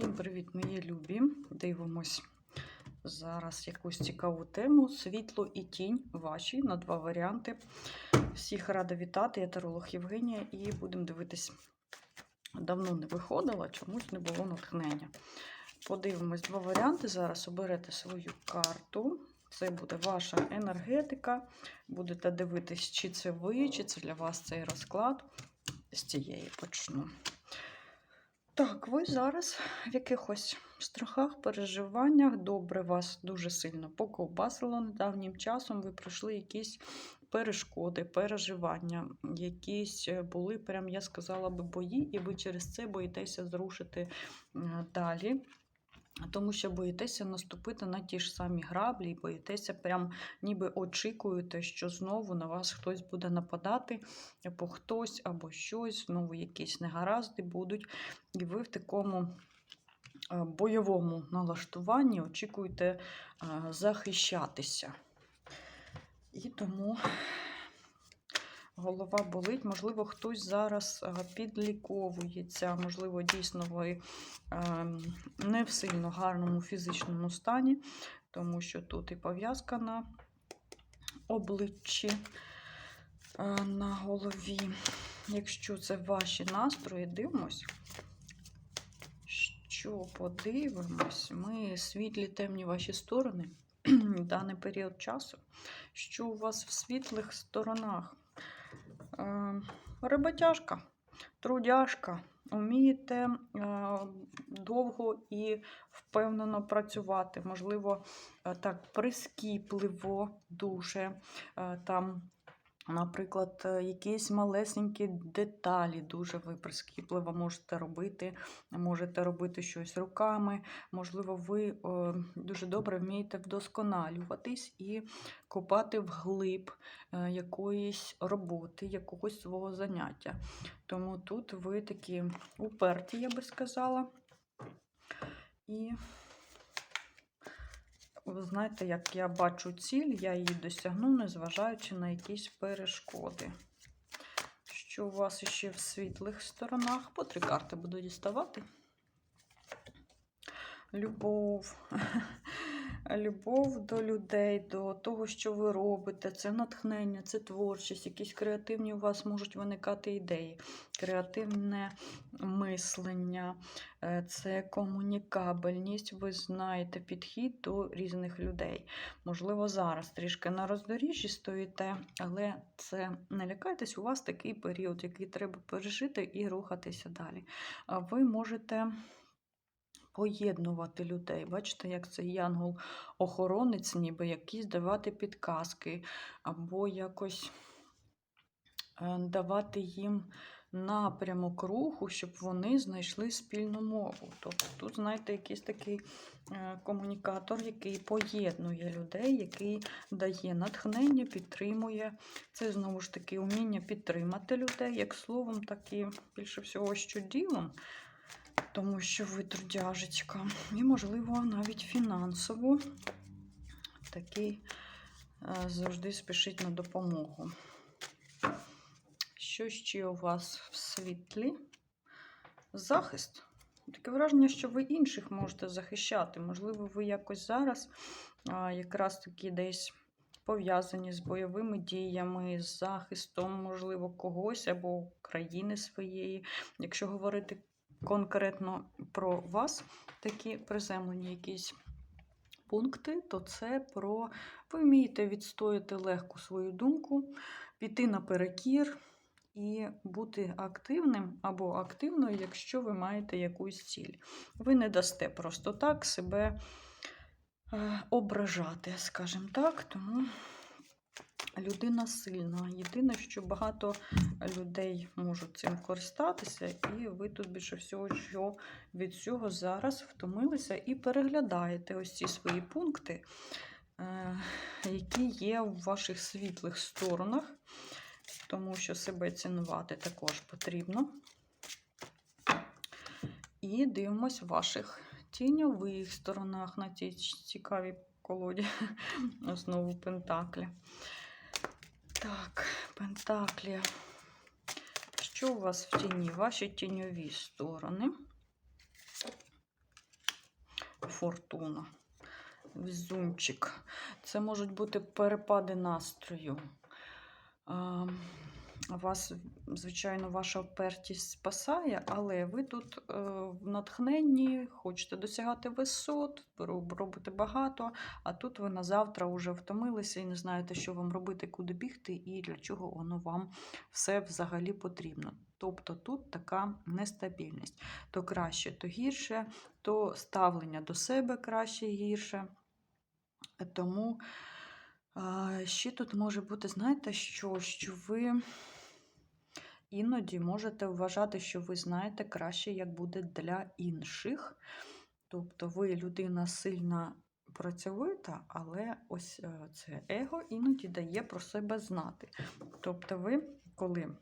Всім привіт, мої любі! Дивимось зараз якусь цікаву тему: світло і тінь ваші на два варіанти. Всіх рада вітати, я таролог Євгенія, і будемо дивитись. Давно не виходила, чомусь не було натхнення. Подивимось два варіанти. Зараз оберете свою карту. Це буде ваша енергетика. Будете дивитись, чи це ви, чи це для вас цей розклад. З цієї почну. Так, ви зараз в якихось страхах, переживаннях. Добре, вас дуже сильно поковбасило недавнім часом. Ви пройшли якісь перешкоди, переживання, якісь е, були, прям я сказала би, бої, і ви через це боїтеся зрушити е, далі. Тому що боїтеся наступити на ті ж самі граблі, боїтеся, прям ніби очікуєте, що знову на вас хтось буде нападати, або хтось, або щось, знову якісь негаразди будуть. І ви в такому е, бойовому налаштуванні очікуєте е, захищатися. І тому голова болить, можливо, хтось зараз е, підліковується, можливо, дійсно ви ем, не в сильно гарному фізичному стані, тому що тут і пов'язка на обличчі, е, на голові. Якщо це ваші настрої, дивимось. Що подивимось, ми світлі темні ваші сторони даний період часу. Що у вас в світлих сторонах? Е, Роботяжка, трудяжка. Умієте е, довго і впевнено працювати. Можливо, е, так прискіпливо дуже. Там, Наприклад, е, якісь малесенькі деталі дуже ви прискіпливо можете робити. Можете робити щось руками. Можливо, ви е, дуже добре вмієте вдосконалюватись і копати вглиб е, якоїсь роботи, якогось свого заняття. Тому тут ви такі уперті, я би сказала. І ви знаєте, як я бачу ціль, я її досягну, незважаючи на якісь перешкоди. Що у вас ще в світлих сторонах? По три карти буду діставати. Любов. Любов до людей, до того, що ви робите, це натхнення, це творчість, якісь креативні у вас можуть виникати ідеї, креативне мислення, е, це комунікабельність, ви знаєте підхід до різних людей. Можливо, зараз трішки на роздоріжжі стоїте, але це не лякайтесь, у вас такий період, який треба пережити і рухатися далі. Ви можете поєднувати людей. Бачите, як цей янгол-охоронець, ніби якісь давати підказки, або якось е, давати їм напрямок руху, щоб вони знайшли спільну мову. Тобто тут, знаєте, якийсь такий е, комунікатор, який поєднує людей, який дає натхнення, підтримує. Це знову ж таки уміння підтримати людей, як словом, так і більше всього, що ділом тому що ви трудяжечка. І, можливо, навіть фінансово такий е, завжди спішить на допомогу. Що ще у вас в світлі? Захист. Таке враження, що ви інших можете захищати. Можливо, ви якось зараз якраз таки десь пов'язані з бойовими діями, з захистом, можливо, когось або країни своєї. Якщо говорити конкретно про вас такі приземлені якісь пункти, то це про ви вмієте відстояти легко свою думку, піти наперекір і бути активним або активною, якщо ви маєте якусь ціль. Ви не дасте просто так себе е, ображати, скажімо так, тому людина сильна. Єдине, що багато людей можуть цим користатися, і ви тут більше всього, що від цього зараз втомилися і переглядаєте ось ці свої пункти, е, які є в ваших світлих сторонах, тому що себе цінувати також потрібно. І дивимось в ваших тіньових сторонах на цій цікавій колоді основу Пентаклі. Так, Пентаклі. Що у вас в тіні? Ваші тіньові сторони. фортуна. Візунчик. Це можуть бути перепади настрою. Вас, звичайно, ваша впертість спасає, але ви тут е, в натхненні, хочете досягати висот, робите багато, а тут ви на завтра вже втомилися і не знаєте, що вам робити, куди бігти і для чого воно вам все взагалі потрібно. Тобто тут така нестабільність. То краще, то гірше, то ставлення до себе краще і гірше. Тому ще тут може бути, знаєте, що, що ви іноді можете вважати, що ви знаєте краще, як буде для інших. Тобто ви людина сильна працьовита, але ось е, це его іноді дає про себе знати. Тобто ви, коли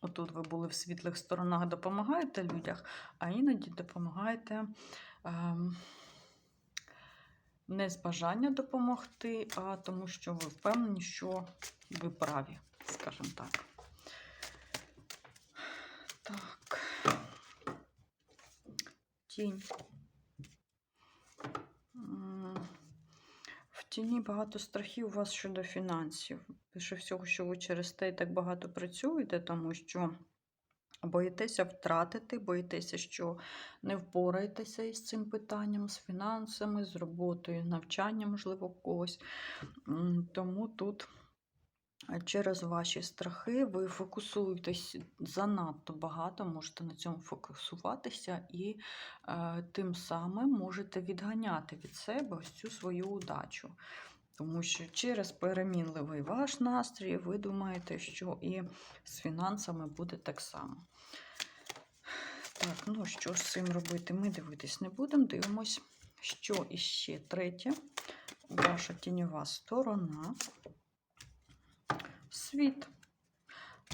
отут ви були в світлих сторонах, допомагаєте людях, а іноді допомагаєте. ем, не з бажання допомогти, а тому, що ви впевнені, що ви праві, скажімо так. Так. Тінь. В тіні багато страхів у вас щодо фінансів. Більше всього, що ви через те так багато працюєте, тому що боїтеся втратити, боїтеся, що не впораєтеся із цим питанням, з фінансами, з роботою, навчанням, можливо, когось. Тому тут е, через ваші страхи ви фокусуєтесь занадто багато, можете на цьому фокусуватися і е, тим самим можете відганяти від себе ось цю свою удачу. Тому що через перемінливий ваш настрій ви думаєте, що і з фінансами буде так само. Так, ну що з цим робити? Ми дивитись не будемо. Дивимось, що іще третє. Ваша тіньова сторона. Світ.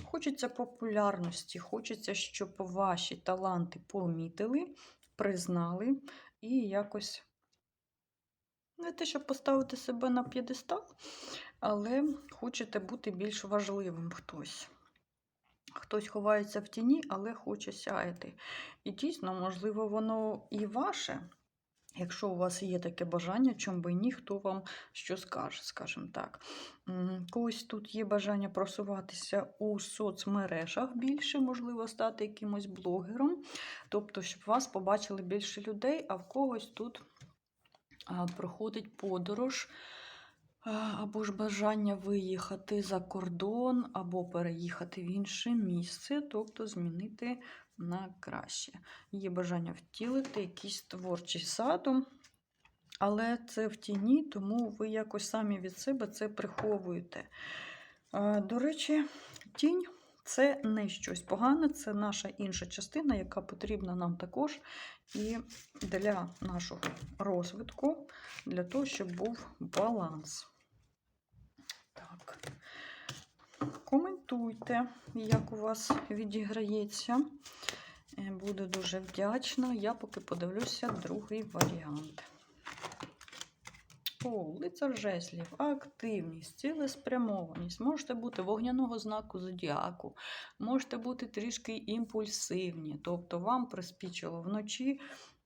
Хочеться популярності, хочеться, щоб ваші таланти помітили, признали і якось не те, щоб поставити себе на п'єдестал, але хочете бути більш важливим хтось. Хтось ховається в тіні, але хоче сяяти. І дійсно, можливо, воно і ваше. Якщо у вас є таке бажання, чому би ні, хто вам що скаже, скажімо так. Когось тут є бажання просуватися у соцмережах більше, можливо, стати якимось блогером, тобто, щоб вас побачили більше людей, а в когось тут проходить подорож. Або ж бажання виїхати за кордон, або переїхати в інше місце, тобто змінити на краще. Є бажання втілити якийсь творчий задум, але це в тіні, тому ви якось самі від себе це приховуєте. До речі, тінь це не щось погане, це наша інша частина, яка потрібна нам також і для нашого розвитку, для того, щоб був баланс. Так. Коментуйте, як у вас відіграється. Е, Буду дуже вдячна. Я поки подивлюся другий варіант. Лицар жезлів, активність, цілеспрямованість. Можете бути вогняного знаку зодіаку, можете бути трішки імпульсивні. Тобто вам приспічило вночі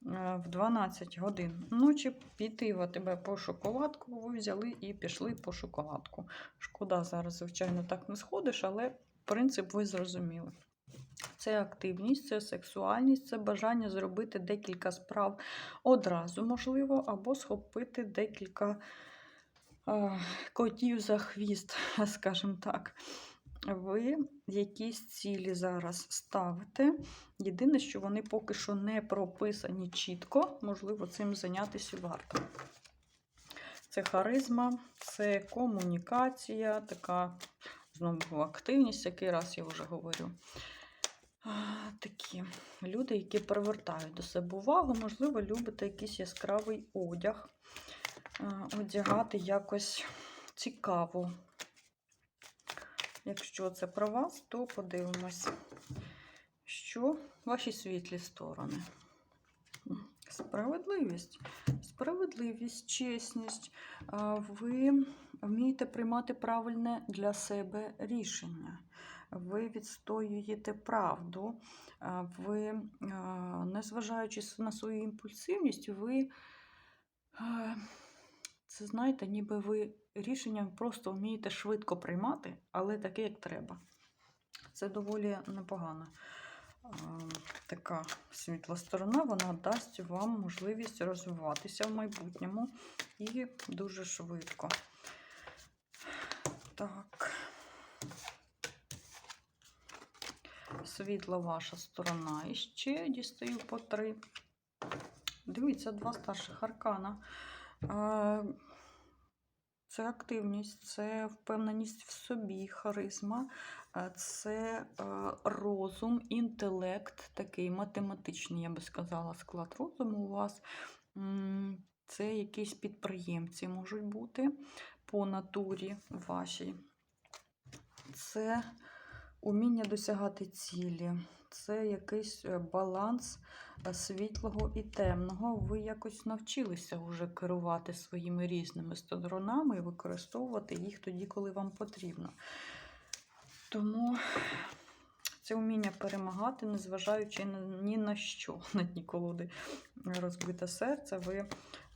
е, в 12 годин ночі піти в тебе по шоколадку. Ви взяли і пішли по шоколадку. Шкода, зараз, звичайно, так не сходиш, але принцип ви зрозуміли. Це активність, це сексуальність, це бажання зробити декілька справ одразу, можливо, або схопити декілька е, котів за хвіст, скажімо так. Ви якісь цілі зараз ставите. Єдине, що вони поки що не прописані чітко, можливо, цим зайнятися варто. Це харизма, це комунікація, така знову активність, який раз я вже говорю. Такі люди, які привертають до себе увагу, можливо, любите якийсь яскравий одяг, одягати якось цікаво. Якщо це про вас, то подивимось, що ваші світлі сторони. Справедливість. Справедливість, чесність. Ви вмієте приймати правильне для себе рішення. ви відстоюєте правду, ви, незважаючи на свою імпульсивність, ви, це знаєте, ніби ви рішення просто вмієте швидко приймати, але таке, як треба. Це доволі непогана така світла сторона, вона дасть вам можливість розвиватися в майбутньому і дуже швидко. Так. Світла ваша сторона. І ще дістаю по три. Дивіться, два старших аркана. Е, Це активність, це впевненість в собі, харизма, е, це е, розум, інтелект, такий математичний, я би сказала, склад розуму у вас. Це якісь підприємці можуть бути по натурі вашій. Це уміння досягати цілі, це якийсь е, баланс е, світлого і темного. Ви якось навчилися вже керувати своїми різними сторонами і використовувати їх тоді, коли вам потрібно. Тому це вміння перемагати, незважаючи ні на що, на дні колоди розбите серце. Ви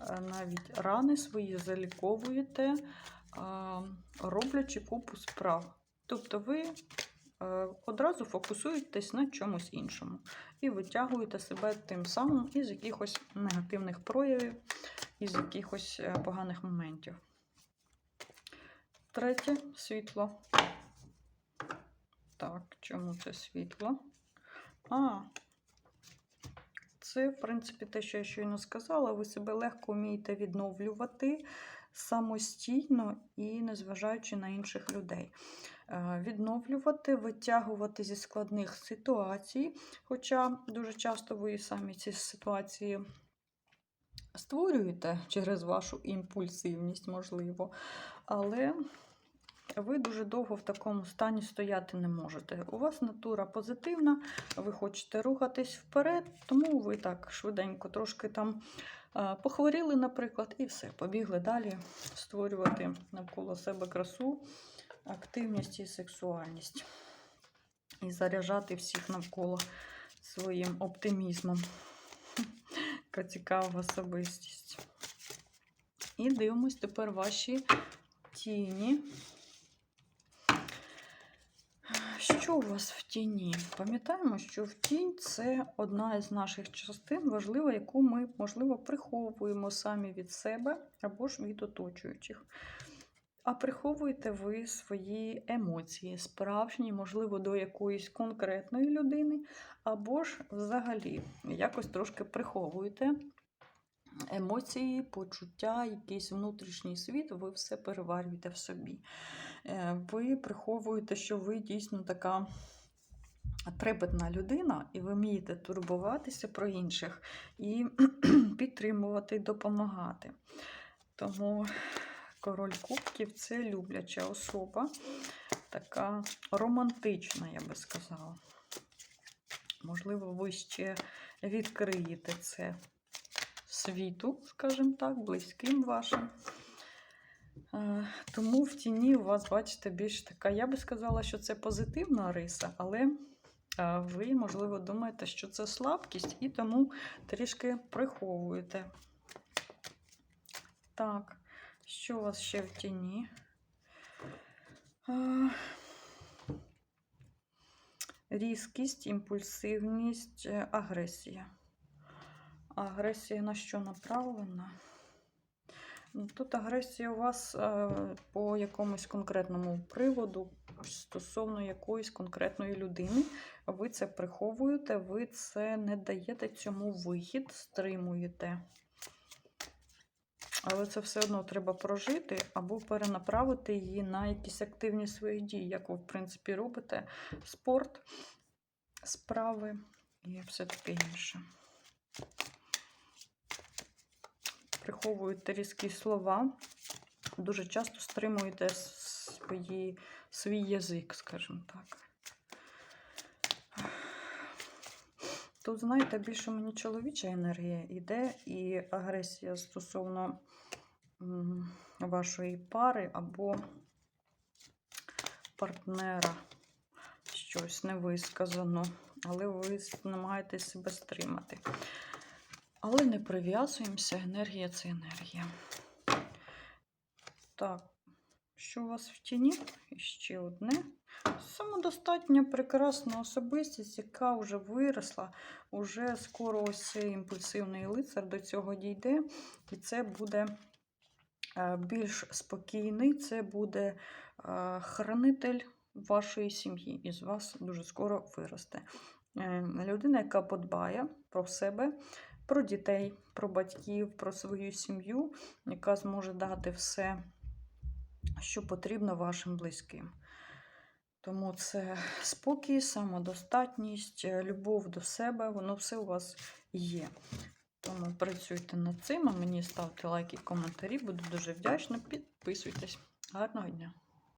навіть рани свої заліковуєте, роблячи купу справ. Тобто ви е, одразу фокусуєтесь на чомусь іншому і витягуєте себе тим самим із якихось негативних проявів, із якихось е, поганих моментів. Третє світло. Так, чому це світло? А, це, в принципі, те, що я щойно сказала, ви себе легко вмієте відновлювати самостійно і незважаючи на інших людей. Е, Відновлювати, витягувати зі складних ситуацій, хоча дуже часто ви самі ці ситуації створюєте через вашу імпульсивність, можливо, але ви дуже довго в такому стані стояти не можете. У вас натура позитивна, ви хочете рухатись вперед, тому ви так швиденько трошки там е, похворіли, наприклад, і все, побігли далі створювати навколо себе красу, активність і сексуальність. І заряджати всіх навколо своїм оптимізмом. Яка цікава особистість. І дивимось тепер ваші тіні. Що у вас в тіні? Пам'ятаємо, що в тінь це одна із наших частин, важлива, яку ми, можливо, приховуємо самі від себе або ж від оточуючих. А приховуєте ви свої емоції, справжні, можливо, до якоїсь конкретної людини, або ж взагалі якось трошки приховуєте емоції, почуття, якийсь внутрішній світ, ви все переварюєте в собі. Е, Ви приховуєте, що ви дійсно така трепетна людина, і ви вмієте турбуватися про інших і підтримувати, допомагати. Тому король кубків це любляча особа, така романтична, я би сказала. Можливо, ви ще відкриєте це світу, скажімо так, близьким вашим. Е, Тому в тіні у вас, бачите, більш така, я би сказала, що це позитивна риса, але е, ви, можливо, думаєте, що це слабкість, і тому трішки приховуєте. Так, що у вас ще в тіні? Е, Різкість, імпульсивність, агресія. Агресія на що направлена? Ну, Тут агресія у вас е, по якомусь конкретному приводу стосовно якоїсь конкретної людини. Ви це приховуєте, ви це не даєте цьому вихід, стримуєте. Але це все одно треба прожити або перенаправити її на якісь активні свої дії, як ви, в принципі, робите спорт, справи і все таке інше. Приховуєте різкі слова, дуже часто стримуєте свої, свій язик, скажімо так. Тут, знаєте, більше мені чоловіча енергія йде і агресія стосовно вашої пари або партнера. щось невисказано, але ви намагаєтесь себе стримати. Але не прив'язуємося, енергія це енергія. Так, що у вас в тіні? І ще одне. Самодостатня, прекрасна особистість, яка вже виросла, уже скоро ось цей імпульсивний лицар до цього дійде, і це буде е, більш спокійний, це буде е, хранитель вашої сім'ї, і з вас дуже скоро виросте. Е, Людина, яка подбає про себе, про дітей, про батьків, про свою сім'ю, яка зможе дати все, що потрібно вашим близьким. Тому це спокій, самодостатність, любов до себе, воно все у вас є. Тому працюйте над цим, а мені ставте лайки, коментарі, буду дуже вдячна. Підписуйтесь. Гарного дня!